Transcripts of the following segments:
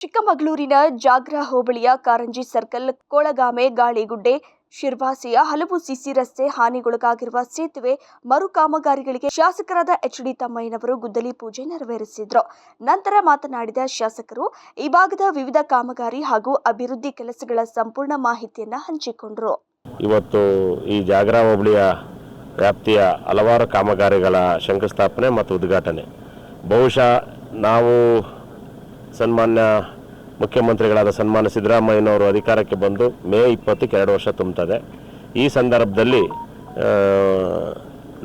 ಚಿಕ್ಕಮಗಳೂರಿನ ಜಾಗ್ರ ಹೋಬಳಿಯ ಕಾರಂಜಿ ಸರ್ಕಲ್, ಕೋಳಗಾಮೆ, ಗಾಳಿಗುಡ್ಡೆ, ಶಿರ್ವಾಸಿಯ ಹಲವು ಸಿಸಿ ರಸ್ತೆ ಹಾನಿಗೊಳಗಾಗಿರುವ ಸೇತುವೆ ಮರು ಕಾಮಗಾರಿಗಳಿಗೆ ಶಾಸಕರಾದ ಎಚ್ ಡಿ ತಮ್ಮಯ್ಯನವರು ಗುದ್ದಲಿ ಪೂಜೆ ನೆರವೇರಿಸಿದ್ರು. ನಂತರ ಮಾತನಾಡಿದ ಶಾಸಕರು, ಈ ಭಾಗದ ವಿವಿಧ ಕಾಮಗಾರಿ ಹಾಗೂ ಅಭಿವೃದ್ಧಿ ಕೆಲಸಗಳ ಸಂಪೂರ್ಣ ಮಾಹಿತಿಯನ್ನು ಹಂಚಿಕೊಂಡರು. ಇವತ್ತು ಈ ಜಾಗ್ರ ಹೋಬಳಿಯ ವ್ಯಾಪ್ತಿಯ ಹಲವಾರು ಕಾಮಗಾರಿಗಳ ಶಂಕುಸ್ಥಾಪನೆ ಮತ್ತು ಉದ್ಘಾಟನೆ. ಬಹುಶಃ ನಾವು ಸನ್ಮಾನ್ಯ ಮುಖ್ಯಮಂತ್ರಿಗಳಾದ ಸನ್ಮಾನ್ಯ ಸಿದ್ದರಾಮಯ್ಯನವರು ಅಧಿಕಾರಕ್ಕೆ ಬಂದು ಮೇ ಇಪ್ಪತ್ತಕ್ಕೆ ಎರಡು ವರ್ಷ ತುಂಬುತ್ತದೆ ಈ ಸಂದರ್ಭದಲ್ಲಿ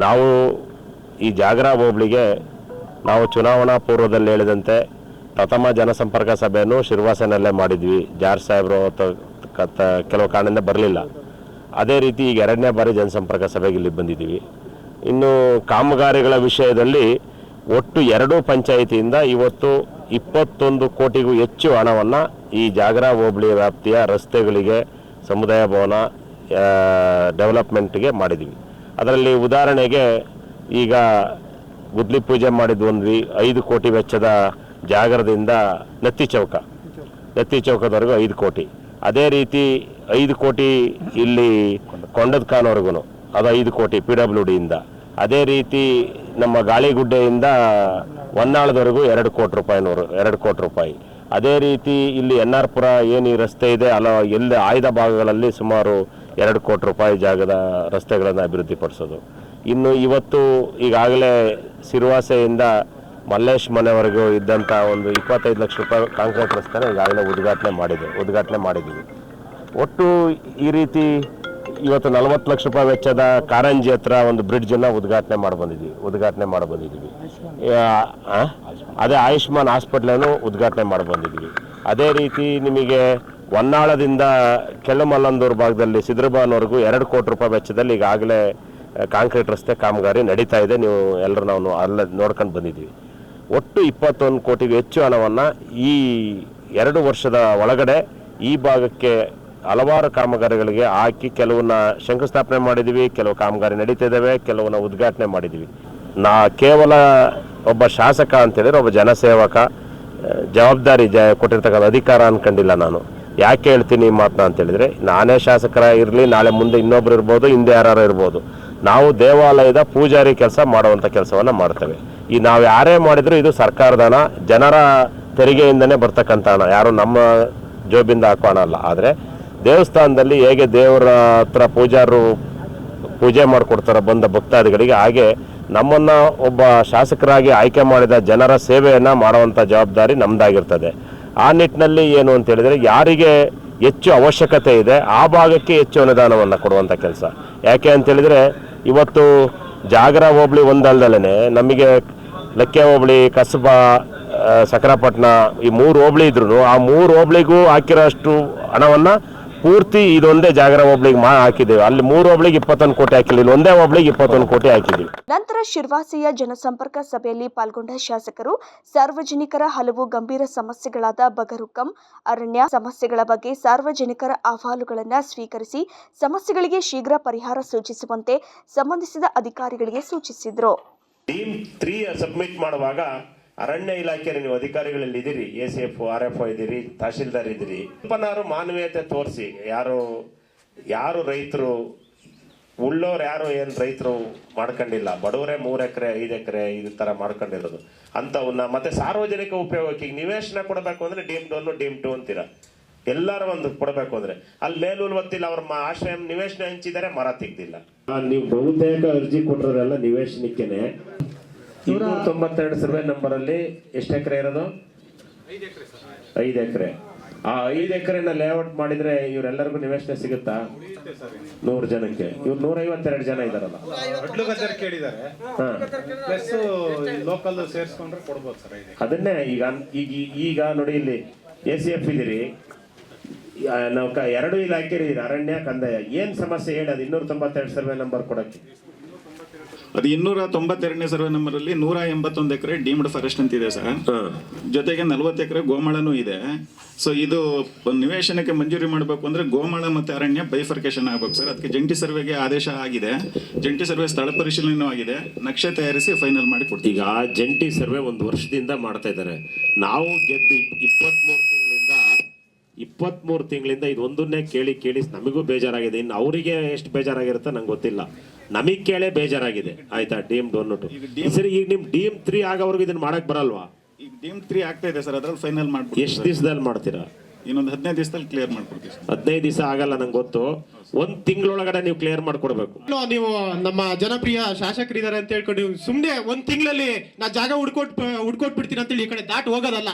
ನಾವು ಈ ಜಾಗರ ಹೋಬಳಿಗೆ ನಾವು ಚುನಾವಣಾ ಪೂರ್ವದಲ್ಲಿ ಹೇಳಿದಂತೆ ಪ್ರಥಮ ಜನಸಂಪರ್ಕ ಸಭೆಯನ್ನು ಶಿರ್ವಾಸನಲ್ಲೇ ಮಾಡಿದ್ವಿ. ಜಾರ್ ಸಾಹೇಬ್ರು ಕೆಲವು ಕಾರಣದಿಂದ ಬರಲಿಲ್ಲ. ಅದೇ ರೀತಿ ಈಗ ಎರಡನೇ ಬಾರಿ ಜನಸಂಪರ್ಕ ಸಭೆಗೆ ಇಲ್ಲಿ ಬಂದಿದ್ದೀವಿ. ಇನ್ನು ಕಾಮಗಾರಿಗಳ ವಿಷಯದಲ್ಲಿ ಒಟ್ಟು ಎರಡೂ ಪಂಚಾಯಿತಿಯಿಂದ ಇವತ್ತು ಇಪ್ಪತ್ತೊಂದು ಕೋಟಿಗೂ ಹೆಚ್ಚು ಹಣವನ್ನು ಈ ಜಾಗರ ಹೋಬಳಿ ವ್ಯಾಪ್ತಿಯ ರಸ್ತೆಗಳಿಗೆ ಸಮುದಾಯ ಭವನ ಡೆವಲಪ್ಮೆಂಟ್ಗೆ ಮಾಡಿದ್ದೀವಿ ಅದರಲ್ಲಿ ಉದಾಹರಣೆಗೆ ಈಗ ಗುದ್ಲಿ ಪೂಜೆ ಮಾಡಿದ್ವಂದ್ವಿ ಐದು ಕೋಟಿ ವೆಚ್ಚದ ಜಾಗರದಿಂದ ನತ್ತಿ ಚೌಕ. ನತ್ತಿ ಚೌಕದವರೆಗೂ ಐದು ಕೋಟಿ. ಅದೇ ರೀತಿ ಐದು ಕೋಟಿ ಇಲ್ಲಿ ಕೊಂಡದ ಖಾನ್ವರೆಗೂ ಅದು ಐದು ಕೋಟಿ ಪಿ ಡಬ್ಲ್ಯೂ ಡಿಯಿಂದ ಅದೇ ರೀತಿ ನಮ್ಮ ಗಾಳಿಗುಡ್ಡೆಯಿಂದ ಹೊನ್ನಾಳದವರೆಗೂ ಎರಡು ಕೋಟಿ ರೂಪಾಯಿ ನೂರು, ಎರಡು ಕೋಟಿ ರೂಪಾಯಿ. ಅದೇ ರೀತಿ ಇಲ್ಲಿ ಎನ್ ಆರ್ ಪುರ ಏನು ಈ ರಸ್ತೆ ಇದೆ ಅಲ್ಲ ಎಲ್ಲಿ ಆಯ್ದ ಭಾಗಗಳಲ್ಲಿ ಸುಮಾರು ಎರಡು ಕೋಟಿ ರೂಪಾಯಿ ಜಾಗದ ರಸ್ತೆಗಳನ್ನು ಅಭಿವೃದ್ಧಿಪಡಿಸೋದು. ಇನ್ನು ಇವತ್ತು ಈಗಾಗಲೇ ಸಿರುವಾಸೆಯಿಂದ ಮಲ್ಲೇಶ್ ಮನೆವರೆಗೂ ಇದ್ದಂಥ ಒಂದು ಇಪ್ಪತ್ತೈದು ಲಕ್ಷ ರೂಪಾಯಿ ಕಾಂಕ್ರೀಟ್ ರಸ್ತೆನ ಈಗಾಗಲೇ ಉದ್ಘಾಟನೆ ಮಾಡಿದೆ, ಉದ್ಘಾಟನೆ ಮಾಡಿದ್ದೀವಿ. ಒಟ್ಟು ಈ ರೀತಿ ಇವತ್ತು ನಲವತ್ತು ಲಕ್ಷ ರೂಪಾಯಿ ವೆಚ್ಚದ ಕಾರಂಜಿ ಹತ್ರ ಒಂದು ಬ್ರಿಡ್ಜನ್ನು ಉದ್ಘಾಟನೆ ಮಾಡಿ ಬಂದಿದ್ದೀವಿ ಉದ್ಘಾಟನೆ ಮಾಡಿ ಬಂದಿದ್ದೀವಿ? ಅದೇ ಆಯುಷ್ಮಾನ್ ಹಾಸ್ಪಿಟ್ಲನ್ನು ಉದ್ಘಾಟನೆ ಮಾಡಿ ಬಂದಿದ್ದೀವಿ ಅದೇ ರೀತಿ ನಿಮಗೆ ಹೊನ್ನಾಳದಿಂದ ಕೆಳಮಲ್ಲಂದೂರು ಭಾಗದಲ್ಲಿ ಸಿದ್ರಬಾನ್ವರೆಗೂ ಎರಡು ಕೋಟಿ ರೂಪಾಯಿ ವೆಚ್ಚದಲ್ಲಿ ಈಗಾಗಲೇ ಕಾಂಕ್ರೀಟ್ ರಸ್ತೆ ಕಾಮಗಾರಿ ನಡೀತಾ ಇದೆ. ನೀವು ಎಲ್ಲರೂ ನಾವು ಅಲ್ಲ ನೋಡ್ಕೊಂಡು ಬಂದಿದ್ದೀವಿ ಒಟ್ಟು ಇಪ್ಪತ್ತೊಂದು ಕೋಟಿಗೂ ಹೆಚ್ಚು ಹಣವನ್ನು ಈ ಎರಡು ವರ್ಷದ ಒಳಗಡೆ ಈ ಭಾಗಕ್ಕೆ ಹಲವಾರು ಕಾಮಗಾರಿಗಳಿಗೆ ಹಾಕಿ ಕೆಲವನ್ನ ಶಂಕುಸ್ಥಾಪನೆ ಮಾಡಿದ್ದೀವಿ ಕೆಲವು ಕಾಮಗಾರಿ ನಡೀತಾ ಇದ್ದಾವೆ ಕೆಲವನ್ನ ಉದ್ಘಾಟನೆ ಮಾಡಿದ್ದೀವಿ ನಾ ಕೇವಲ ಒಬ್ಬ ಶಾಸಕ ಅಂತೇಳಿದ್ರೆ ಒಬ್ಬ ಜನಸೇವಕ ಜವಾಬ್ದಾರಿ ಜ, ಕೊಟ್ಟಿರ್ತಕ್ಕಂಥ ಅಧಿಕಾರ ಅನ್ಕೊಂಡಿಲ್ಲ ನಾನು. ಯಾಕೆ ಹೇಳ್ತೀನಿ ಈ ಮಾತನ್ನ ಅಂತ ಹೇಳಿದ್ರೆ ನಾನೇ ಶಾಸಕರ ಇರಲಿ ನಾಳೆ ಮುಂದೆ ಇನ್ನೊಬ್ರು ಇರ್ಬೋದು, ಹಿಂದೆ ಯಾರು ಇರ್ಬೋದು. ನಾವು ದೇವಾಲಯದ ಪೂಜಾರಿ ಕೆಲಸ ಮಾಡುವಂಥ ಕೆಲಸವನ್ನು ಮಾಡ್ತೇವೆ. ಈ ನಾವು ಯಾರೇ ಮಾಡಿದ್ರು ಇದು ಸರ್ಕಾರದ ಹಣ ಜನರ ತೆರಿಗೆಯಿಂದನೇ ಬರ್ತಕ್ಕಂಥ ಹಣ. ಯಾರು ನಮ್ಮ ಜೋಬಿಂದ ಹಾಕೋಣ ಅಲ್ಲ. ಆದರೆ ದೇವಸ್ಥಾನದಲ್ಲಿ ಹೇಗೆ ದೇವರ ಹತ್ರ ಪೂಜಾರು ಪೂಜೆ ಮಾಡಿಕೊಡ್ತಾರೆ ಬಂದ ಭಕ್ತಾದಿಗಳಿಗೆ, ಹಾಗೆ ನಮ್ಮನ್ನ ಒಬ್ಬ ಶಾಸಕರಾಗಿ ಆಯ್ಕೆ ಮಾಡಿದ ಜನರ ಸೇವೆಯನ್ನ ಮಾಡುವಂತ ಜವಾಬ್ದಾರಿ ನಮ್ಮದಾಗಿರ್ತದೆ ಆ ನಿಟ್ಟಿನಲ್ಲಿ ಏನು ಅಂತ ಹೇಳಿದ್ರೆ, ಯಾರಿಗೆ ಹೆಚ್ಚು ಅವಶ್ಯಕತೆ ಇದೆ, ಆ ಭಾಗಕ್ಕೆ ಹೆಚ್ಚು ಅನುದಾನವನ್ನು ಕೊಡುವಂತ ಕೆಲಸ. ಯಾಕೆ ಅಂತ ಹೇಳಿದ್ರೆ, ಇವತ್ತು ಜಾಗರ ಹೋಬಳಿ ಒಂದಲ್ದಲೇ ನಮಗೆ ಲಕ್ಕೆ ಹೋಬಳಿ, ಕಸಬಾ ಸಕರಪಟ್ಟಣ ಈ ಮೂರು ಹೋಬಳಿ ಇದ್ರು ಆ ಮೂರು ಹೋಬಳಿಗೂ ಹಾಕಿರೋಷ್ಟು ಹಣವನ್ನ ಪೂರ್ತಿ ಇದೊಂದೇ ಜಾಗರ ಒಬ್ಳಿಗೆ ಮಾ ಹಾಕಿದ್ದೇವೆ. ಅಲ್ಲಿ ಮೂರು ಒಬ್ಳಿಗೆ ಇಪ್ಪತ್ತೊಂದು ಕೋಟಿ ಹಾಕಿಲ್ಲ. ಇಲ್ಲಿ ಒಂದೇ ಒಬ್ಳಿಗೆ ಇಪ್ಪತ್ತೊಂದು ಕೋಟಿ ಹಾಕಿದ್ದೀವಿ. ನಂತರ ಶಿರ್ವಾಸಿಯ ಜನಸಂಪರ್ಕ ಸಭೆಯಲ್ಲಿ ಪಾಲ್ಗೊಂಡ ಶಾಸಕರು ಸಾರ್ವಜನಿಕರ ಹಲವು ಗಂಭೀರ ಸಮಸ್ಯೆಗಳಾದ ಬಗರುಕಂ ಅರಣ್ಯ ಸಮಸ್ಯೆಗಳ ಬಗ್ಗೆ ಸಾರ್ವಜನಿಕರ ಅಹವಾಲುಗಳನ್ನು ಸ್ವೀಕರಿಸಿ ಸಮಸ್ಯೆಗಳಿಗೆ ಶೀಘ್ರ ಪರಿಹಾರ ಸೂಚಿಸುವಂತೆ ಸಂಬಂಧಿಸಿದ ಅಧಿಕಾರಿಗಳಿಗೆ ಸೂಚಿಸಿದರು. ಟೀಮ್ ತ್ರೀ ಸಬ್ಮಿಟ್ ಮಾಡುವಾಗ ಅರಣ್ಯ ಇಲಾಖೆಯಲ್ಲಿ ನೀವು ಅಧಿಕಾರಿಗಳಲ್ಲಿ ಇದ್ದೀರಿ A C F R F ಇದ್ದೀರಿ, ತಹಶೀಲ್ದಾರ್ ಇದ್ದೀರಿ. ಸ್ವಲ್ಪನಾರು ಮಾನವೀಯತೆ ತೋರಿಸಿ, ಯಾರು ಯಾರು ರೈತರು, ಉಳ್ಳೋರು ಯಾರು ಏನು ರೈತರು ಮಾಡ್ಕೊಂಡಿಲ್ಲ, ಬಡವರೇ ಮೂರು ಎಕರೆ, ಐದು ಎಕರೆ ಇದು ಥರ ಮಾಡ್ಕೊಂಡಿರೋದು. ಅಂಥವನ್ನ ಮತ್ತೆ ಸಾರ್ವಜನಿಕ ಉಪಯೋಗಕ್ಕೆ ನಿವೇಶನ ಕೊಡಬೇಕು ಅಂದರೆ ಡೀಮ್ ಟು ಡೀಮ್ ಟು ಅಂತೀರ. ಎಲ್ಲರೂ ಒಂದು ಕೊಡಬೇಕು ಅಂದರೆ. ಅಲ್ಲಿ ಮೇಲೂಲ್ ಗೊತ್ತಿಲ್ಲ ಅವ್ರ ಆಶ್ರಯ ನಿವೇಶನ ಹಂಚಿದ್ದಾರೆ, ಮರ ತೆಗ್ದಿಲ್ಲ. ನೀವು ಬಹುತೇಕ ಅರ್ಜಿ ಕೊಟ್ಟರೆಲ್ಲ ನಿವೇಶನಕ್ಕೆನೆ. ಇನ್ನೂರ ತೊಂಬತ್ತೆರಡು ಸರ್ವೆ ನಂಬರಲ್ಲಿ ಎಷ್ಟು ಎಕರೆ ಇರೋದು? ಐದು ಎಕರೆ. ಆ ಐದು ಎಕರೆನ ಲೇಔಟ್ ಮಾಡಿದ್ರೆ ಇವರೆಲ್ಲರಿಗೂ ನಿವೇಶನ ಸಿಗುತ್ತಾ? ನೂರು ಜನಕ್ಕೆ. ಇವ್ರು ನೂರ ಐವತ್ತೆರಡು ಜನ ಇದಾರಲ್ಲ. ಅದನ್ನೇ ಈಗ ಈಗ ಈಗ ನೋಡಿ ಇಲ್ಲಿ ಎ ಸಿ ಎಫ್ ಇದ್ದೀರಿ. ನಾವು ಎರಡು ಇಲಾಖೆ ಅರಣ್ಯ ಕಂದಾಯ. ಏನ್ ಸಮಸ್ಯೆ ಹೇಳಿ ಅದು ಇನ್ನೂರ ತೊಂಬತ್ತೆರಡು ಸರ್ವೆ ನಂಬರ್ ಕೊಡಕ್ಕೆ? ಅದು ಇನ್ನೂರ ತೊಂಬತ್ತೆರಡನೇ ಸರ್ವೆ ನಂಬರ್ ಅಲ್ಲಿ ನೂರ ಎಂಬತ್ತೊಂದು ಎಕರೆ ಡೀಮ್ಡ್ ಫಾರೆಸ್ಟ್ ಅಂತ ಇದೆ ಸರ್ ಜೊತೆಗೆ ನಲವತ್ತು ಎಕರೆ ಗೋಮಾಳನೂ ಇದೆ. ಸೊ ಇದು ನಿವೇಶನಕ್ಕೆ ಮಂಜೂರಿ ಮಾಡಬೇಕು ಅಂದ್ರೆ ಗೋಮಳ ಮತ್ತೆ ಅರಣ್ಯ ಬೈಫರ್ಕೇಶನ್ ಆಗಬೇಕು ಸರ್. ಅದಕ್ಕೆ ಜಂಟಿ ಸರ್ವೆಗೆ ಆದೇಶ ಆಗಿದೆ. ಜಂಟಿ ಸರ್ವೆ ಸ್ಥಳ ಪರಿಶೀಲನೆ ಆಗಿದೆ. ನಕ್ಷೆ ತಯಾರಿಸಿ ಫೈನಲ್ ಮಾಡಿ ಕೊಡ್ತೀವಿ. ಈಗ ಆ ಜಂಟಿ ಸರ್ವೆ ಒಂದು ವರ್ಷದಿಂದ ಮಾಡ್ತಾ ಇದ್ದಾರೆ. ನಾವು ಗೆದ್ದು ಇಪ್ಪತ್ಮೂರು ತಿಂಗಳಿಂದ ಇಪ್ಪತ್ತ್ಮೂರು ತಿಂಗಳಿಂದ ಇದೊಂದನ್ನೇ ಕೇಳಿ ಕೇಳಿ ನಮಗೂ ಬೇಜಾರಾಗಿದೆ. ಇನ್ನು ಅವರಿಗೆ ಎಷ್ಟು ಬೇಜಾರಾಗಿರುತ್ತೆ ನಂಗೆ ಗೊತ್ತಿಲ್ಲ. ನಮಗೆ ಕೇಳೇ ಬೇಜಾರಾಗಿದೆ. ಆಯ್ತಾ ಡೀಮ್ ಡೋನ್ಬಿಟ್ಟು ಸರಿ ಈಗ ನಿಮ್ ಡೀಮ್ ತ್ರೀ ಆಗೋವರೆಗೂ ಇದನ್ನ ಮಾಡಕ್ ಬರಲ್ವಾ? ಈಗ ಡೀಮ್ ತ್ರೀ ಆಗ್ತಾ ಇದೆ ಸರ್ ಅದ್ರಲ್ಲಿ ಫೈನಲ್ ಎಷ್ಟು ಮಾಡ್ಬಿಟ್ಟು ದಿವಸದಲ್ಲಿ ಮಾಡ್ತೀರಾ? ಇನ್ನೊಂದು ಹದಿನೈದು ದಿವಸದಲ್ಲಿ ಕ್ಲಿಯರ್ ಮಾಡ್ಕೊಡ್ತೀವಿ ಹದಿನೈದು ದಿವಸ ಆಗಲ್ಲ ನಂಗೆ ಗೊತ್ತು. ಒಂದ್ ತಿಂಗಳೊಳಗಡೆ ನೀವು ಕ್ಲಿಯರ್ ಮಾಡ್ಕೊಡ್ಬೇಕು. ನೀವು ನಮ್ಮ ಜನಪ್ರಿಯ ಶಾಸಕರಿದ್ದಾರೆ ಅಂತ ಹೇಳ್ಕೊಂಡು ನೀವು ಸುಮ್ಮನೆ ಒಂದ್ ತಿಂಗಳಲ್ಲಿ ನಾ ಜಾಗ ಹುಡ್ಕೊಟ್ ಹುಡ್ಕೊಟ್ ಬಿಡ್ತೀನಿ ಅಂತೇಳಿ ಈ ಕಡೆ ದಾಟ್ ಹೋಗೋದಲ್ಲ.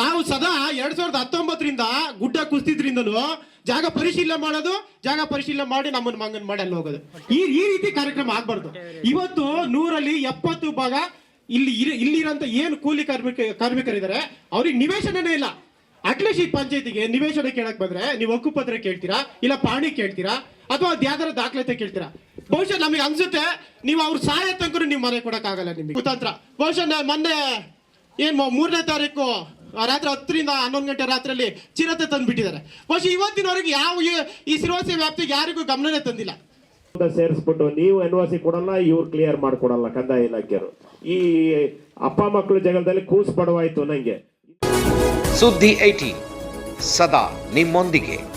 ನಾವು ಸದಾ ಎರಡ್ ಸಾವಿರದ ಹತ್ತೊಂಬತ್ತರಿಂದ ಗುಡ್ಡ ಕುಸ್ತಿದ್ರಿಂದನು ಜಾಗ ಪರಿಶೀಲನೆ ಮಾಡೋದು, ಜಾಗ ಪರಿಶೀಲನೆ ಮಾಡಿ ನಮ್ಮನ್ನ ಮಂಗನ್ ಮಾಡಿ ಅಲ್ಲಿ ಹೋಗೋದು. ಈ ಈ ರೀತಿ ಕಾರ್ಯಕ್ರಮ ಆಗ್ಬಾರ್ದು. ಇವತ್ತು ನೂರಲ್ಲಿ ಎಪ್ಪತ್ತು ಭಾಗ ಇಲ್ಲಿ ಇಲ್ಲಿರಂತ ಏನು ಕೂಲಿ ಕಾರ್ಮಿಕ, ಕಾರ್ಮಿಕರಿದ್ದಾರೆ, ಅವ್ರಿಗೆ ನಿವೇಶನನೇ ಇಲ್ಲ. ಅಟ್ಲೀಸ್ಟ್ ಈ ಪಂಚಾಯತಿಗೆ ನಿವೇಶನ ಕೇಳಕ್ ಬಂದ್ರೆ ನೀವು ಹಕ್ಕುಪತ್ರ ಕೇಳ್ತೀರಾ, ಇಲ್ಲ ಪಾಣಿ ಕೇಳ್ತೀರಾ, ಅಥವಾ ಯಾವ್ದಾರ ದಾಖಲಾತಿ ಕೇಳ್ತೀರಾ? ಬಹುಶಃ ನಮಗೆ ಅನ್ಸುತ್ತೆ, ನೀವು ಅವ್ರ ಸಹಾಯ ತನಕ ನೀವು ಮನೆ ಕೊಡಕ್ಕಾಗಲ್ಲ ನಿಮಗೆ. ಕುತಂತ್ರ ಬಹುಶಃ ಮೊನ್ನೆ ಏನ್ ಮೂ- ಮೂರನೇ ತಾರೀಕು ಆ ರಾತ್ರಿ ಹತ್ತರಿಂದ ಹನ್ನೊಂದು ಗಂಟೆ ರಾತ್ರಿಯಲ್ಲಿ ಚಿರತೆ ತಂದ್ಬಿಟ್ಟಿದ್ದಾರೆ. ಬಹುಶಃ ಇವತ್ತಿನವರೆಗೆ ಯಾವ ಈ- ಸಿರೋಸೆ ವ್ಯಾಪ್ತಿಗೆ ಯಾರಿಗೂ ಗಮನನೇ ತಂದಿಲ್ಲ. ಸೇರಿಸ್ಬಿಟ್ಟು ನೀವು ಎನ್ ಸಿ ಕೊಡಲ್ಲ ಇವ್ರು ಕ್ಲಿಯರ್ ಮಾಡ್ಕೊಡಲ್ಲ ಕಂದಾಯ ಇಲಾಖೆಯವರು. ಈ ಅಪ್ಪ ಮಕ್ಕಳ ಜಗಳದಲ್ಲಿ ಕೂಸ್ ಪಡವಾಯ್ತು ನಂಗೆ. ಸುದ್ದಿ ಐಟಿ ಸದಾ ನಿಮ್ಮೊಂದಿಗೆ.